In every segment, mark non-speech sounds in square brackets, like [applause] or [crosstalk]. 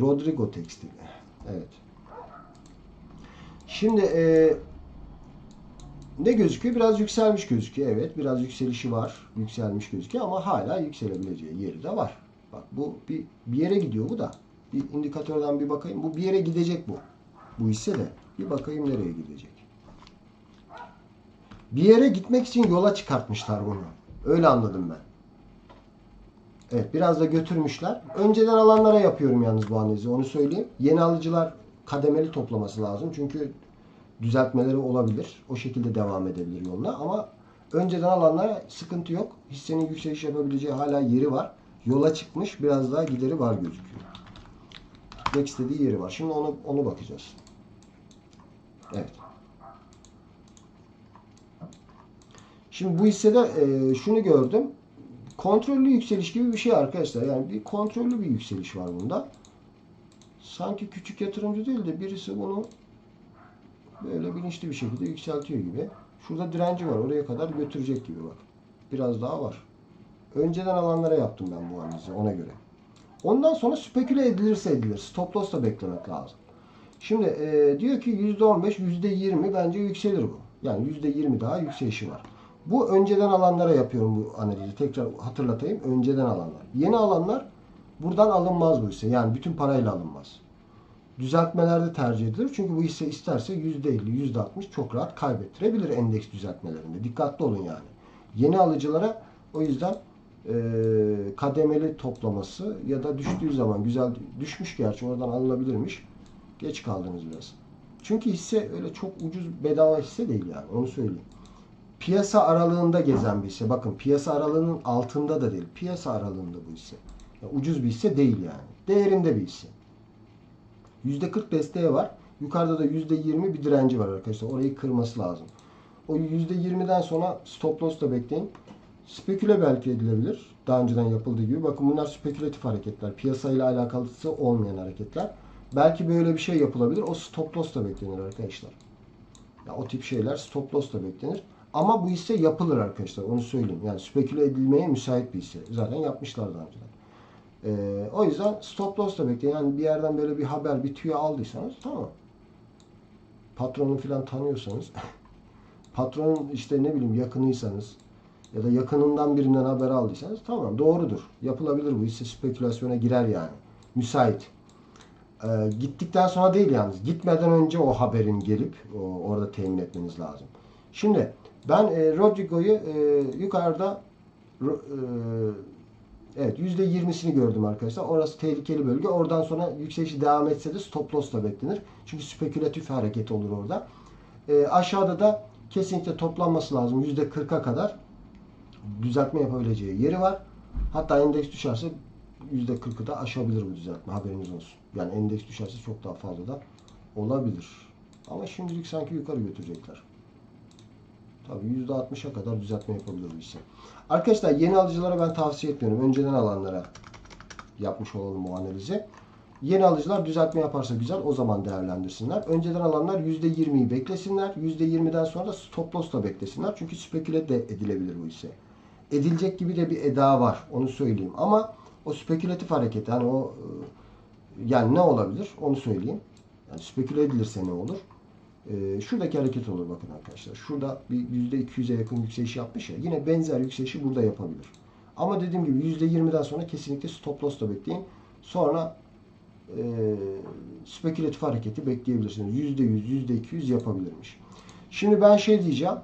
Rodrigo Tekstil. Evet. Şimdi e, ne gözüküyor? Biraz yükselmiş gözüküyor. Evet, biraz yükselişi var. Yükselmiş gözüküyor ama hala yükselebileceği yeri de var. Bak bu bir, bir yere gidiyor bu da. Bir indikatörden bir bakayım. Bu bir yere gidecek bu. Bu hisse de. Bir bakayım nereye gidecek. Bir yere gitmek için yola çıkartmışlar bunu. Öyle anladım ben. Evet biraz da götürmüşler. Önceden alanlara yapıyorum yalnız bu analizi onu söyleyeyim. Yeni alıcılar kademeli toplaması lazım. Çünkü düzeltmeleri olabilir. O şekilde devam edebilir yoluna ama önceden alanlara sıkıntı yok. Hissenin yükseliş yapabileceği hala yeri var. Yola çıkmış biraz daha gideri var gözüküyor. Gitmek istediği yeri var. Şimdi onu onu bakacağız. Evet. Şimdi bu hissede e, şunu gördüm. Kontrollü yükseliş gibi bir şey arkadaşlar. Yani bir kontrollü bir yükseliş var bunda. Sanki küçük yatırımcı değil de birisi bunu böyle bilinçli bir şekilde yükseltiyor gibi. Şurada direnci var. Oraya kadar götürecek gibi bak. Biraz daha var. Önceden alanlara yaptım ben bu analizi ona göre. Ondan sonra speküle edilirse edilir. Stop loss da beklemek lazım. Şimdi e, diyor ki %15, %20 bence yükselir bu. Yani %20 daha yükselişi var. Bu önceden alanlara yapıyorum bu analizi. Tekrar hatırlatayım. Önceden alanlar. Yeni alanlar buradan alınmaz bu hisse. Yani bütün parayla alınmaz. Düzeltmelerde tercih edilir. Çünkü bu hisse isterse %50, %60 çok rahat kaybettirebilir endeks düzeltmelerinde. Dikkatli olun yani. Yeni alıcılara o yüzden e, kademeli toplaması ya da düştüğü zaman güzel düşmüş gerçi oradan alınabilirmiş. Geç kaldınız biraz. Çünkü hisse öyle çok ucuz bedava hisse değil yani onu söyleyeyim. Piyasa aralığında gezen bir hisse. Bakın piyasa aralığının altında da değil. Piyasa aralığında bu hisse. Yani ucuz bir hisse değil yani. Değerinde bir hisse. %40 desteği var. Yukarıda da %20 bir direnci var arkadaşlar. Orayı kırması lazım. O %20'den sonra stop loss da bekleyin. Speküle belki edilebilir. Daha önceden yapıldığı gibi. Bakın bunlar spekülatif hareketler. Piyasayla alakalısı olmayan hareketler. Belki böyle bir şey yapılabilir. O stop loss da beklenir arkadaşlar. Ya o tip şeyler stop loss da beklenir. Ama bu hisse yapılır arkadaşlar. Onu söyleyeyim. Yani speküle edilmeye müsait bir hisse. Zaten yapmışlar daha önceden. Ee, o yüzden stop loss da bekleyin. Yani bir yerden böyle bir haber, bir tüyo aldıysanız tamam. Patronu falan tanıyorsanız [laughs] patronun işte ne bileyim yakınıysanız ya da yakınından birinden haber aldıysanız tamam doğrudur. Yapılabilir bu hisse spekülasyona girer yani. Müsait. Ee, gittikten sonra değil yalnız. Gitmeden önce o haberin gelip o, orada temin etmeniz lazım. Şimdi ben e, Rodrigo'yu e, yukarıda e, evet %20'sini gördüm arkadaşlar. Orası tehlikeli bölge. Oradan sonra yükselişi devam etse de stop loss da beklenir. Çünkü spekülatif hareket olur orada. E, aşağıda da kesinlikle toplanması lazım. %40'a kadar düzeltme yapabileceği yeri var. Hatta endeks düşerse %40'ı da aşabilir bu düzeltme. Haberiniz olsun. Yani endeks düşerse çok daha fazla da olabilir. Ama şimdilik sanki yukarı götürecekler. Tabii %60'a kadar düzeltme yapabilir bu hisse. Arkadaşlar yeni alıcılara ben tavsiye etmiyorum. Önceden alanlara yapmış olalım bu analizi. Yeni alıcılar düzeltme yaparsa güzel o zaman değerlendirsinler. Önceden alanlar %20'yi beklesinler. %20'den sonra da stop loss da beklesinler. Çünkü speküle de edilebilir bu hisse. Edilecek gibi de bir eda var. Onu söyleyeyim. Ama o spekülatif hareket yani o e, yani ne olabilir onu söyleyeyim. Yani speküle edilirse ne olur? Ee, şuradaki hareket olur bakın arkadaşlar. Şurada bir %200'e yakın yükseliş yapmış ya. Yine benzer yükselişi burada yapabilir. Ama dediğim gibi %20'den sonra kesinlikle stop loss da bekleyin. Sonra e, spekülatif hareketi bekleyebilirsiniz. %100, %200 yapabilirmiş. Şimdi ben şey diyeceğim.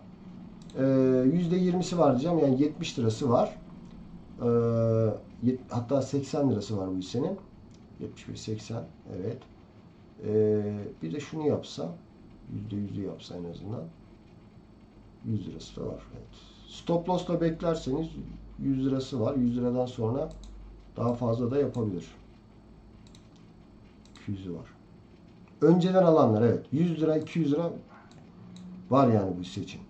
E, %20'si var diyeceğim. Yani 70 lirası var. E, hatta 80 lirası var bu hissenin. 75, 80. Evet. E, bir de şunu yapsa %100'ü yapsa en azından 100 lirası da var. Evet. Stop loss'la beklerseniz 100 lirası var. 100 liradan sonra daha fazla da yapabilir. 200'ü var. Önceden alanlar evet. 100 lira 200 lira var yani bu hisse için.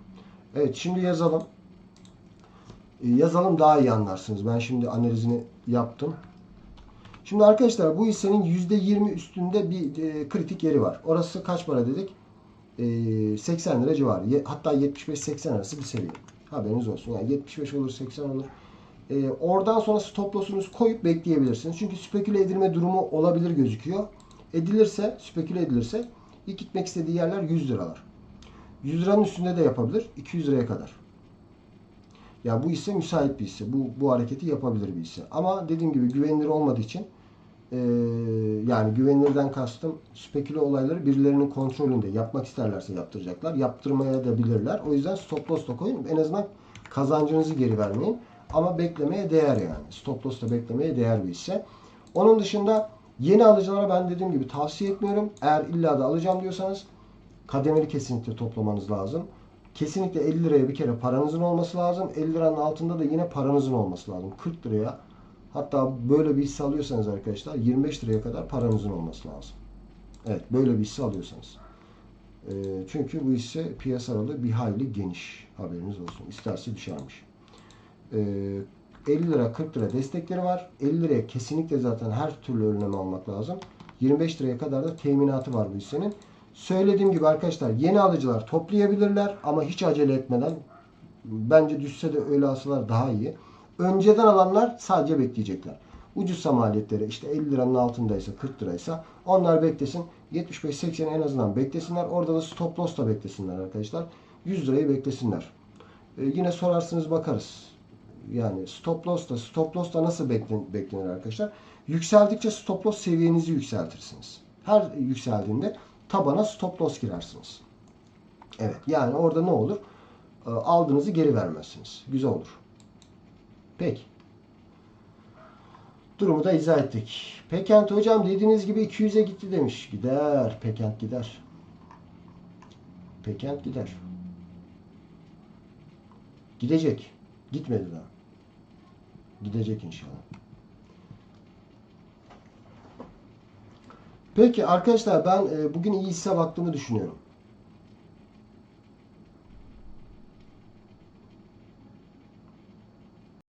Evet şimdi yazalım. E, yazalım daha iyi anlarsınız. Ben şimdi analizini yaptım. Şimdi arkadaşlar bu hissenin %20 üstünde bir e, kritik yeri var. Orası kaç para dedik? E, 80 lira civarı. Hatta 75-80 arası bir seviye. Haberiniz olsun. Yani 75 olur 80 olur. E, oradan sonra stop loss'unuzu koyup bekleyebilirsiniz. Çünkü speküle edilme durumu olabilir gözüküyor. Edilirse, speküle edilirse ilk gitmek istediği yerler 100 liralar. 100 liranın üstünde de yapabilir. 200 liraya kadar. Ya bu hisse müsait bir hisse. Bu, bu hareketi yapabilir bir hisse. Ama dediğim gibi güvenilir olmadığı için e, yani güvenilirden kastım speküle olayları birilerinin kontrolünde. Yapmak isterlerse yaptıracaklar. Yaptırmaya da bilirler. O yüzden stop loss da koyun. En azından kazancınızı geri vermeyin. Ama beklemeye değer yani. Stop loss da beklemeye değer bir hisse. Onun dışında yeni alıcılara ben dediğim gibi tavsiye etmiyorum. Eğer illa da alacağım diyorsanız kademeli kesinlikle toplamanız lazım. Kesinlikle 50 liraya bir kere paranızın olması lazım. 50 liranın altında da yine paranızın olması lazım. 40 liraya hatta böyle bir hisse alıyorsanız arkadaşlar 25 liraya kadar paranızın olması lazım. Evet böyle bir hisse alıyorsanız. Ee, çünkü bu hisse piyasa aralığı bir hayli geniş. Haberiniz olsun. İsterse düşermiş. Ee, 50 lira 40 lira destekleri var. 50 liraya kesinlikle zaten her türlü önlem almak lazım. 25 liraya kadar da teminatı var bu hissenin. Söylediğim gibi arkadaşlar yeni alıcılar toplayabilirler ama hiç acele etmeden bence düşse de öyle alsalar daha iyi. Önceden alanlar sadece bekleyecekler. Ucuzsa maliyetleri işte 50 liranın altındaysa 40 liraysa onlar beklesin. 75-80 en azından beklesinler. Orada da stop loss da beklesinler arkadaşlar. 100 lirayı beklesinler. Ee, yine sorarsınız bakarız. Yani stop loss da stop loss da nasıl beklen- beklenir arkadaşlar? Yükseldikçe stop loss seviyenizi yükseltirsiniz. Her yükseldiğinde tabana stop loss girersiniz. Evet yani orada ne olur? Ee, Aldığınızı geri vermezsiniz. Güzel olur. Peki. Durumu da izah ettik. Pekent hocam dediğiniz gibi 200'e gitti demiş. Gider. Pekent gider. Pekent gider. Gidecek. Gitmedi daha. Gidecek inşallah. Peki arkadaşlar ben e, bugün iyi hisse baktığımı düşünüyorum.